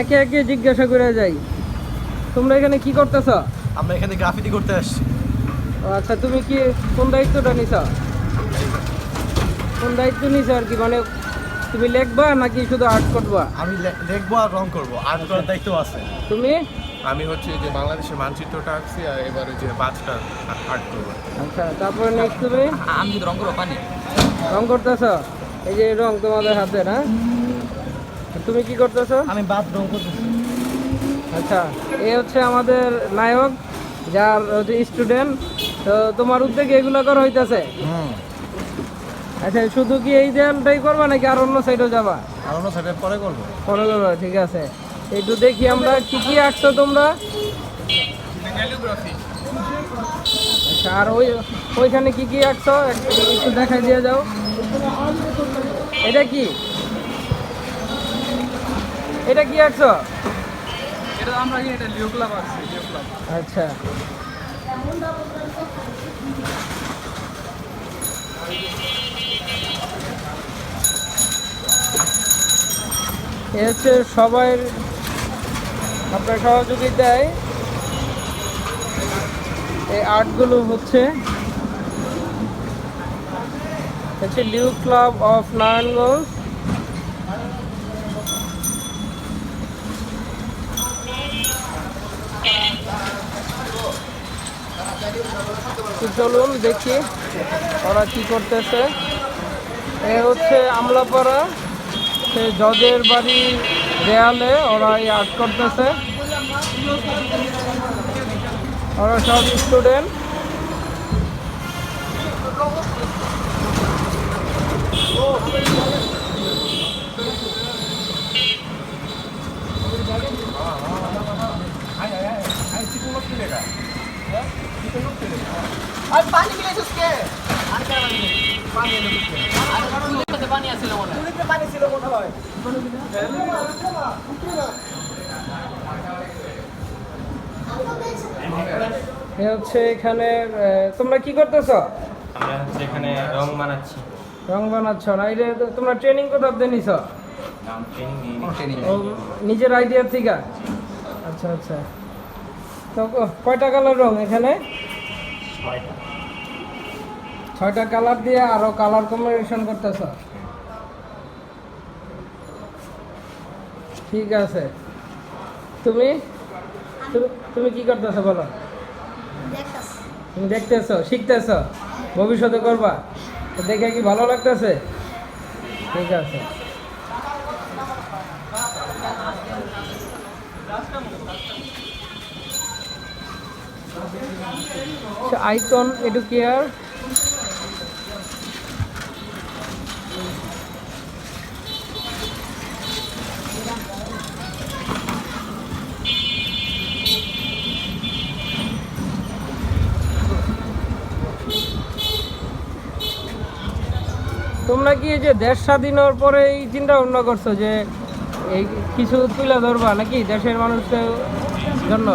একে একে জিজ্ঞাসা করে যাই। তোমরা এখানে কি করতেছ? আমরা এখানে গ্রাফিতি করতে আসছি। আচ্ছা তুমি কি কোন দায়িত্বটা নিছ? কোন দায়িত্ব নিছ আর কি? মানে তুমি লিখবা নাকি শুধু আর্ট করবা? আমি লিখব আর রং করব। আর্ট করার দায়িত্ব আছে। তুমি? আমি হচ্ছে যে বাংলাদেশের মানচিত্রটা আঁকছি আর এবার যে বাজটা আর্ট করব। আচ্ছা তারপরে নেক্সট তুমি? আমি রং করব পানি। রং করতেছ? এই যে রং তোমাদের হাতে না তুমি কি করতেছ? আমি বাদ রং করতেছি। আচ্ছা এ হচ্ছে আমাদের নায়ক যার হচ্ছে স্টুডেন্ট তো তোমার উদ্যোগে এগুলো করা হইতাছে? আচ্ছা শুধু কি এই দেয়ালটাই করবা নাকি আর অন্য সাইডেও যাবা? আর অন্য সাইডে পরে করব। পরে করবা ঠিক আছে। একটু দেখি আমরা কি কি আঁকছো তোমরা। আচ্ছা আর ওই ওইখানে কি কি আঁকছো একটু একটু দেখাই দিয়ে যাও। এটা কি? এটা কি আঁকছো এটা আমরা কি এটা লিও ক্লাব আছে লিও ক্লাব আচ্ছা। এ হচ্ছে সবাই আপনার সহযোগিতায় এই আর্টগুলো হচ্ছে। হচ্ছে লিউ ক্লাব অফ নারায়ণগঞ্জ চলুন দেখি ওরা কি করতেছে। এ হচ্ছে আমলাপাড়া, সে জজের বাড়ি দেয়ালে ওরা এই আর্ট করতেছে। ওরা সব স্টুডেন্ট আর পানি মিলাইছ কে আর কেন পানি পানি মনে হয় ছিল মনে হয় হচ্ছে এখানে তোমরা কি করতেছ? আমরা হচ্ছে এখানে রং বানাচ্ছি। রং বানাচ্ছ না এটা তো- তোমরা ট্রেনিং কোথাও দিয়ে নিছ? নিজের আইডিয়া থেকে? আচ্ছা আচ্ছা। তো কয়টা কালার রং এখানে? ছয়টা। কালার দিয়ে আরও কালার কম্বিনেশন করতেছ? ঠিক আছে। তুমি- তুমি কি করতেছো বলো? তুমি দেখতেছো, শিখতেছো? ভবিষ্যতে করবা? দেখে কি ভালো লাগতেছে? ঠিক আছে। আইকন, এডুকেয়ার তোমরা কি এই যে দেশ স্বাধীন হওয়ার পরে এই চিন্তা ভাবনা করছ যে এই কিছু তুলে ধরবা নাকি দেশের মানুষের জন্য?